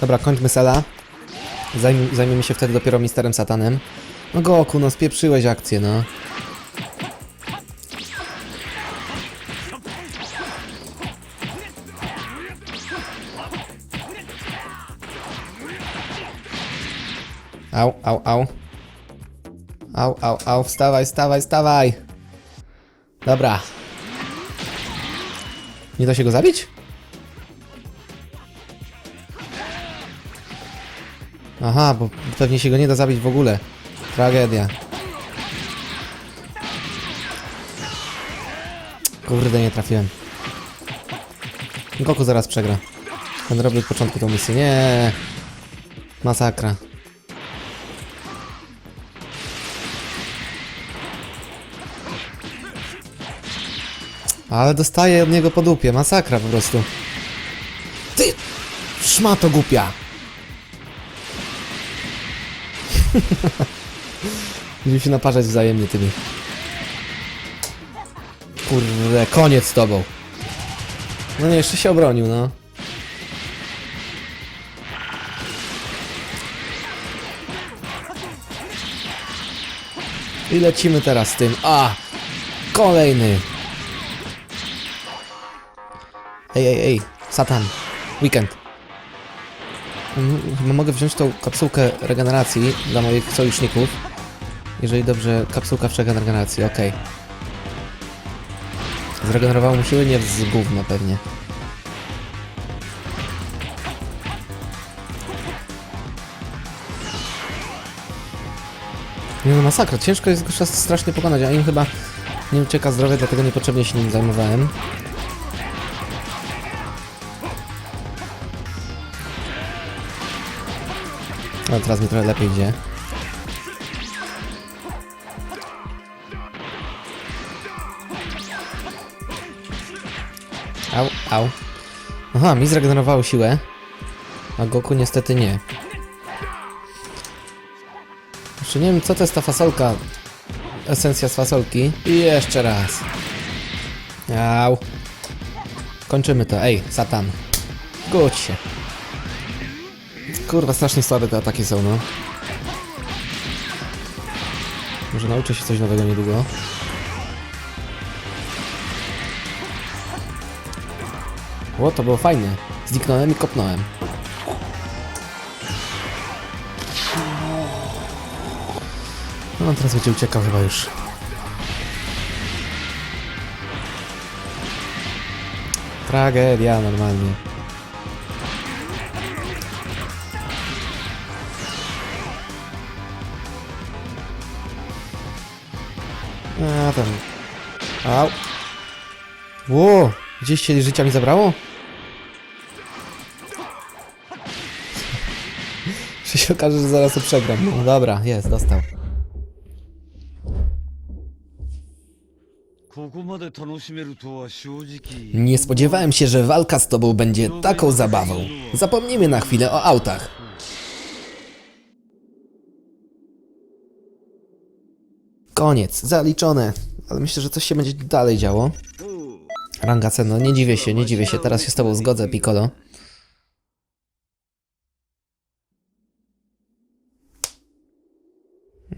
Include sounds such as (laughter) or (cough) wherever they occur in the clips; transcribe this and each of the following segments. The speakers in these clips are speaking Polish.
Dobra, kończmy Sela. Zajm, zajmiemy się wtedy dopiero Misterem Satanem. No Goku, no spieprzyłeś akcję, no. Au, au, au. Au, au, au, wstawaj, wstawaj, wstawaj. Dobra. Nie da się go zabić? Aha, bo pewnie się go nie da zabić w ogóle. Tragedia. Kurde, nie trafiłem. Goku zaraz przegra. Będę robił od początku tą misję. Nie. Masakra. Ale dostaję od niego po dupie. Masakra po prostu. Ty! Szmato głupia! (laughs) Będziemy się naparzać wzajemnie tymi. Kurde, koniec z tobą. No nie, jeszcze się obronił, no. I lecimy teraz z tym. A! Kolejny! Ej, ej, ej, Satan. Weekend. Mm, Chyba mogę wziąć tą kapsułkę regeneracji dla moich sojuszników. Jeżeli dobrze, kapsułka regeneracji, okej. Zregenerowało mu siły? Nie z gówna pewnie. Nie no, masakra. Ciężko jest go strasznie pokonać, a im chyba nie ucieka zdrowie, dlatego niepotrzebnie się nim zajmowałem. No teraz mi trochę lepiej idzie. Au, au. Aha, mi zregenerowało siłę. A Goku niestety nie. Jeszcze nie wiem co to jest ta fasolka. Esencja z fasolki. I jeszcze raz. Au. Kończymy to. Ej, Satan. Gódź się. Kurwa, strasznie słabe te ataki są, no. Może nauczę się coś nowego niedługo. O, to było fajne. Zniknąłem i kopnąłem. No, teraz będzie uciekał chyba już. Tragedia normalnie. A tam. Au. Ło! Gdzieś się życia mi zabrało? (laughs) Że się okaże, że zaraz to przegram. No dobra, jest, dostał. ここまで楽しめるとは正直 Nie spodziewałem się, że walka z tobą będzie taką zabawą. Zapomnijmy na chwilę o autach. Koniec, zaliczone. Ale myślę, że coś się będzie dalej działo. Ranga no nie dziwię się, nie dziwię się. Teraz się z tobą zgodzę, Piccolo.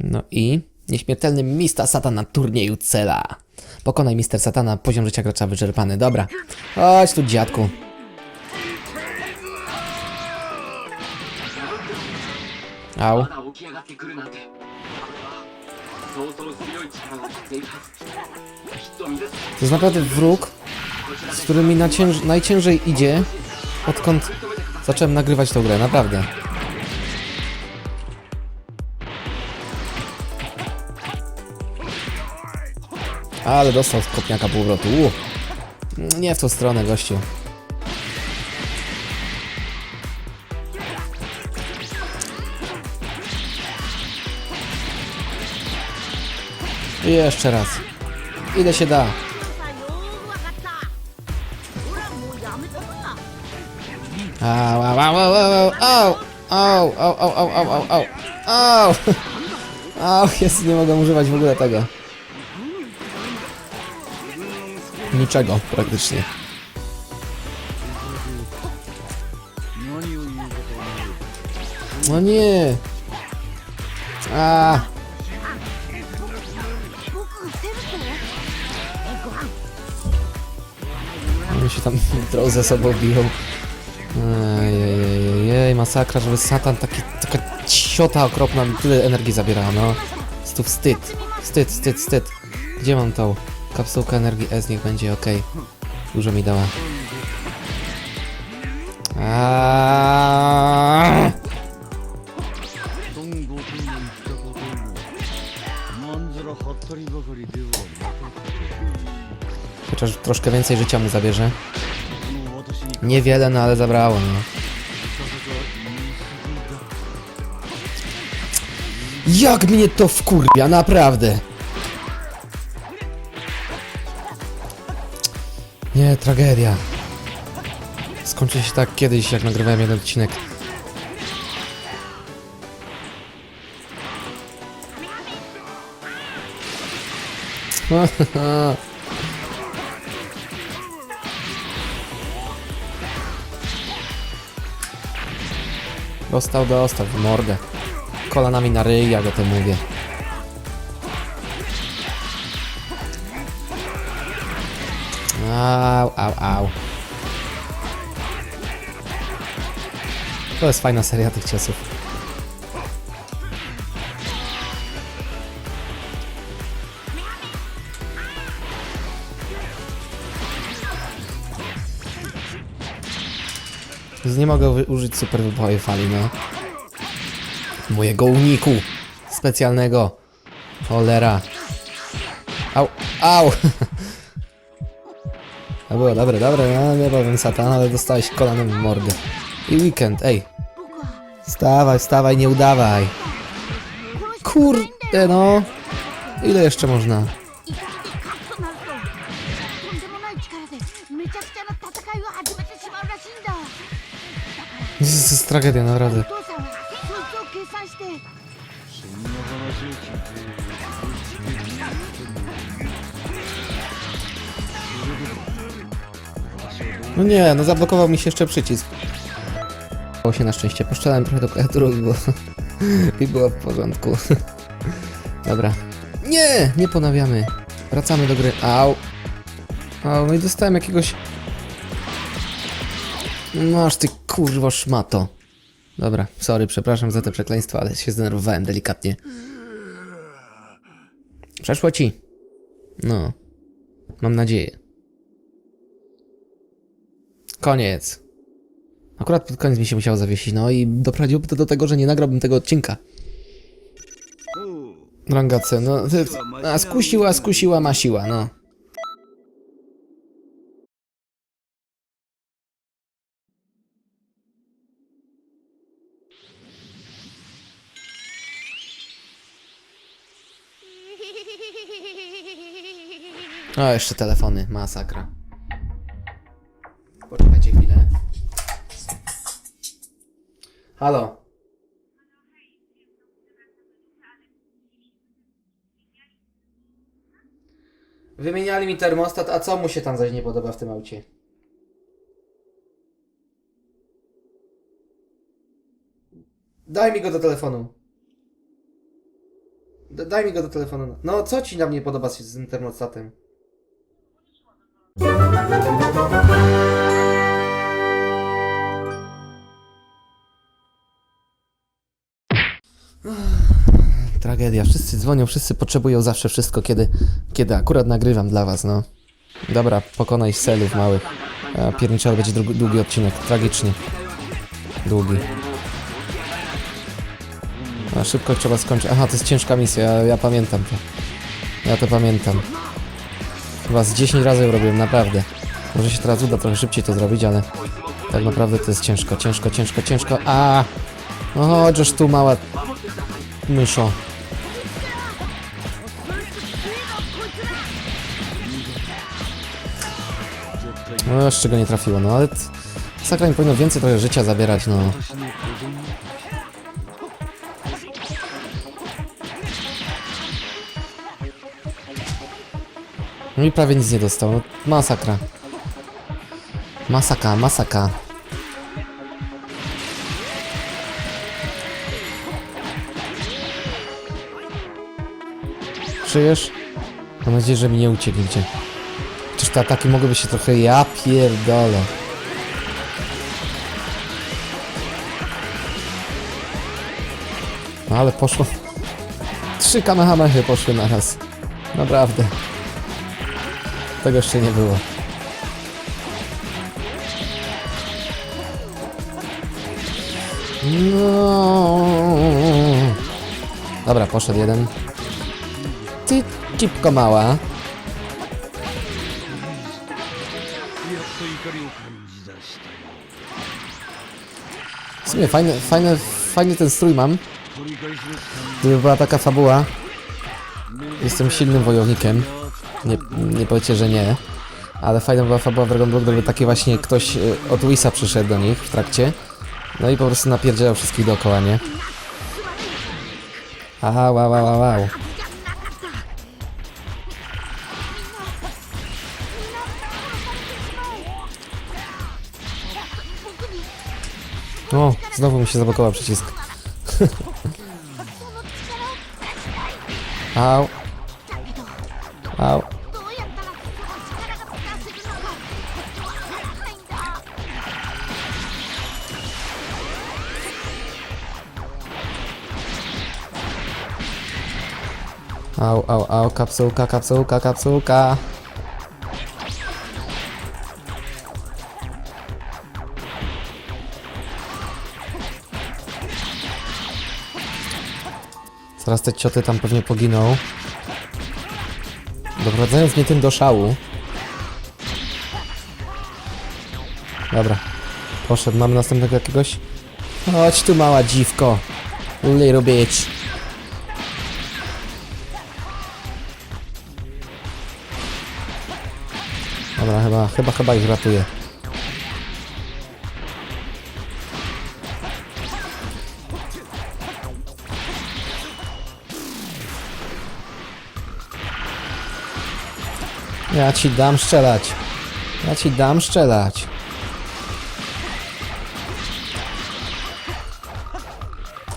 No i nieśmiertelny Mista Satana turnieju Cela. Pokonaj Mister Satana, poziom życia gracza wyczerpany. Dobra. Chodź tu, dziadku. Au. To jest naprawdę wróg, z którym mi nacięż- najciężej idzie, odkąd zacząłem nagrywać tą grę, naprawdę. Ale dostał z kopniaka półwrotu. Nie w tą stronę, gościu. Jeszcze raz. Ile się da. Au, au, au, au, au, au, au, au, au, au, au, au, au, au, jest, nie mogę używać w ogóle tego. Niczego, praktycznie. No nie! A. oni się tam (laughs) ze sobą biją. Ejej, masakra, żeby Satan taki, taka ciota okropna mi tyle energii zabierała, no. Jest tu wstyd. Wstyd, wstyd, wstyd. Gdzie mam tą kapsułkę energii S? Niech będzie, okej. Dużo mi dała. Aaaa! Chociaż troszkę więcej życia mu zabierze. Niewiele, no ale zabrało, no. Jak mnie to wkurwia, naprawdę! Nie, tragedia. Skończy się tak kiedyś, jak nagrywałem jeden odcinek. Ha ha ha. Dostał, dostał w mordę. Kolanami na ryj, jak o tym mówię. Au, au, au. To jest fajna seria tych ciosów. Więc nie mogę użyć super wybuchowej fali, no. Mojego uniku specjalnego. Cholera. Au, au! (laughs) To było dobre, dobre, no nie powiem satan, ale dostałeś kolanem w mordę. I weekend, ej. Stawaj, stawaj, nie udawaj. Kurde no. Ile jeszcze można? どう No nie, no zablokował mi się jeszcze przycisk. Udało się na szczęście. Poszczelałem trochę do i było, (laughs) i było w porządku. (laughs) Dobra. Nie, nie ponawiamy. Wracamy do gry. Au. Au, no i dostałem jakiegoś... Masz ty kurwo szmato. Dobra, sorry, przepraszam za te przekleństwa, ale się zdenerwowałem delikatnie. Przeszło ci? No. Mam nadzieję. Koniec. Akurat pod koniec mi się musiało zawiesić, no i doprowadziłoby to do tego, że nie nagrałbym tego odcinka. Rangace, no. A skusiła, skusiła, masiła, no. O, jeszcze telefony, masakra. Poczekajcie chwilę. Halo. Wymieniali mi termostat, a co mu się tam zaś nie podoba w tym aucie? Daj mi go do telefonu. D- daj mi go do telefonu. No, co ci tam nie podoba z tym termostatem? Tragedia. Wszyscy dzwonią, wszyscy potrzebują zawsze wszystko, kiedy, kiedy akurat nagrywam dla was, no. Dobra, pokonaj selów małych. A będzie długi, długi odcinek, tragicznie. Długi. A szybko trzeba skończyć. Aha, to jest ciężka misja, ja, ja pamiętam to. Ja to pamiętam. Chyba z 10 razy robiłem, naprawdę. Może się teraz uda trochę szybciej to zrobić, ale tak naprawdę to jest ciężko, ciężko, ciężko, ciężko. A! No chodź tu mała myszo. No jeszcze go nie trafiło, no ale sakra mi powinno więcej trochę życia zabierać, no. Mi prawie nic nie dostał. Masakra. Masaka, masaka. Przyjesz? Mam nadzieję, że mi nie uciekniecie. Chociaż te ataki mogłyby się trochę... Ja pierdolę. No ale poszło... Trzy kamehamechy poszły na raz. Naprawdę. Tego jeszcze nie było. No. Dobra, poszedł jeden. Ty cipko mała. W sumie fajny, fajny, fajny ten strój mam. Gdyby była taka fabuła. Jestem silnym wojownikiem. Nie, nie powiecie, że nie. Ale fajna była fabuła w Dragon Ball, gdyby taki właśnie ktoś y, od Wisa przyszedł do nich w trakcie. No i po prostu napierdzielał wszystkich dookoła, nie? Au, au, au, au, au. お znowu mi się zablokował przycisk. (laughs) Au. Au. Au, au, au, kapsułka, kapsułka, kapsułka. Zaraz te cioty tam pewnie poginą. Doprowadzając mnie tym do szału. Dobra. Poszedł, mamy następnego jakiegoś? Chodź tu mała dziwko. Little bitch. Dobra, chyba, chyba, chyba ich ratuje. Ja ci dam strzelać. Ja ci dam strzelać.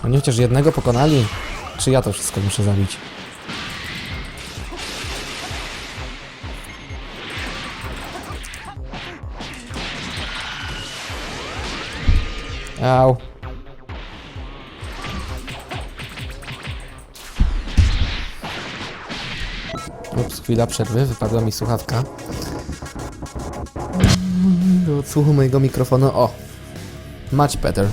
Oni chociaż jednego pokonali? Czy ja to wszystko muszę zabić? Au. Ups, chwila przerwy, wypadła mi słuchawka. Do odsłuchu mojego mikrofonu, o. Much better.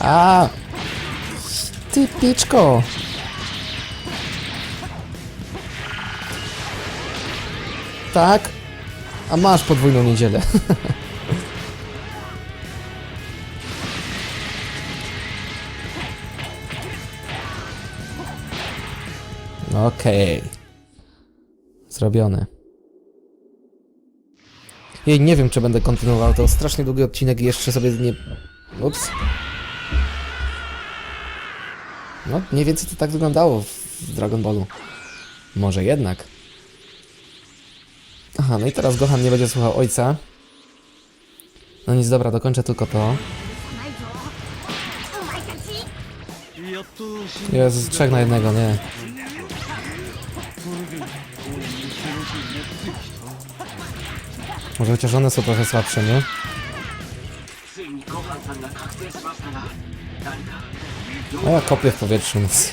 A! Ty piczko! Tak? A masz podwójną niedzielę. (laughs) Okej. Zrobione. Jej, nie wiem, czy będę kontynuował. To strasznie długi odcinek i jeszcze sobie nie... Ups. No, mniej więcej to tak wyglądało w Dragon Ballu. Może jednak. Aha, no i teraz Gohan nie będzie słuchał ojca. No nic, dobra, dokończę tylko to. Jezus, trzech na jednego, nie. Może chociaż one są trochę słabsze, nie? No ja kopię w powietrzu, więc...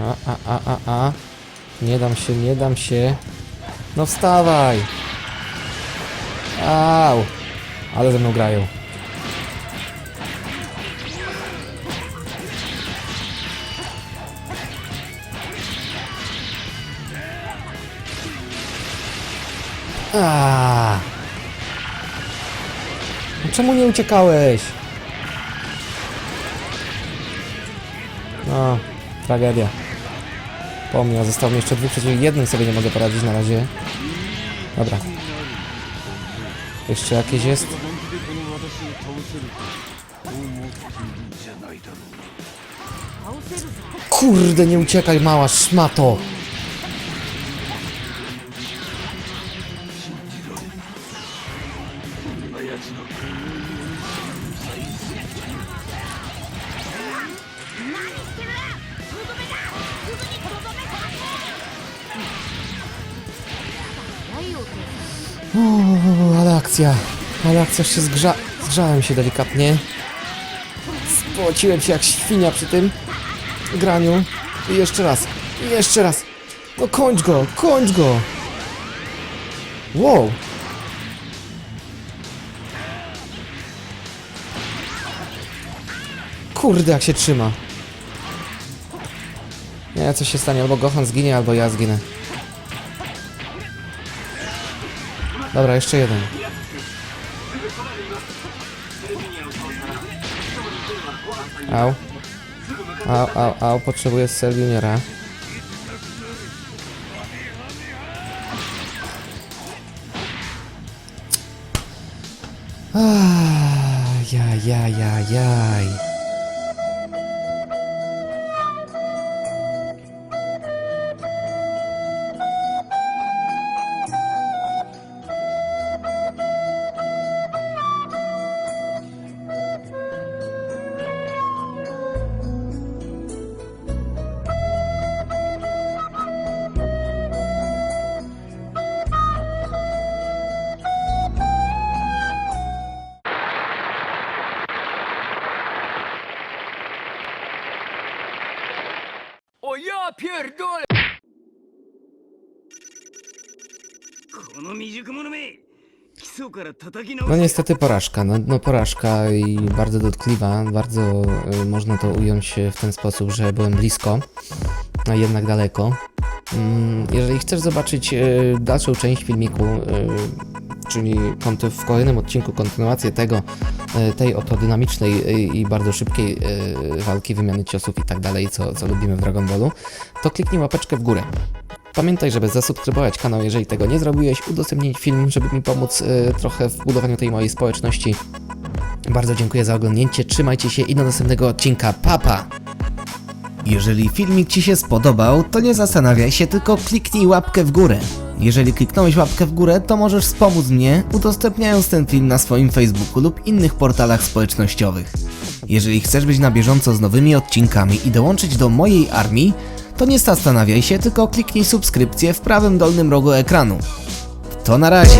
A, a, a, a, a. Nie dam się, nie dam się. No wstawaj! Au! Ale ze mną grają. A. No Czemu nie uciekałeś? A, tragedia. Po mnie, zostało mi jeszcze dwóch przeciwników. Jednym sobie nie mogę poradzić na razie. Dobra. Jeszcze jakieś jest? Kurde, nie uciekaj, mała szmato! O, ale ale akcja się zgrza... Zgrzałem się delikatnie. Spociłem się jak świnia przy tym graniu. I jeszcze raz, i jeszcze raz. No kończ go, kończ go! Wow! Kurde, jak się trzyma. Nie, coś się stanie, albo Gohan zginie, albo ja zginę. Dobra, jeszcze jeden. Au. Au, au, au, potrzebuję Cell Juniora. Jaj, jaj, jaj, jaj. Pierdolę! No niestety porażka, no, no porażka i bardzo dotkliwa, bardzo y, można to ująć y, w ten sposób, że byłem blisko, a jednak daleko. Mm, jeżeli chcesz zobaczyć y, dalszą część filmiku, y, czyli w kolejnym odcinku kontynuację tego, y, tej oto dynamicznej y, i bardzo szybkiej y, walki, wymiany ciosów i tak dalej, co, co lubimy w Dragon Ballu, to kliknij łapeczkę w górę. Pamiętaj, żeby zasubskrybować kanał, jeżeli tego nie zrobiłeś, udostępnić film, żeby mi pomóc trochę w budowaniu tej mojej społeczności. Bardzo dziękuję za oglądnięcie, trzymajcie się i do następnego odcinka. Papa! Jeżeli filmik Ci się spodobał, to nie zastanawiaj się, tylko kliknij łapkę w górę. Jeżeli kliknąłeś łapkę w górę, to możesz wspomóc mnie, udostępniając ten film na swoim Facebooku lub innych portalach społecznościowych. Jeżeli chcesz być na bieżąco z nowymi odcinkami i dołączyć do mojej armii, to nie zastanawiaj się, tylko kliknij subskrypcję w prawym dolnym rogu ekranu. To na razie.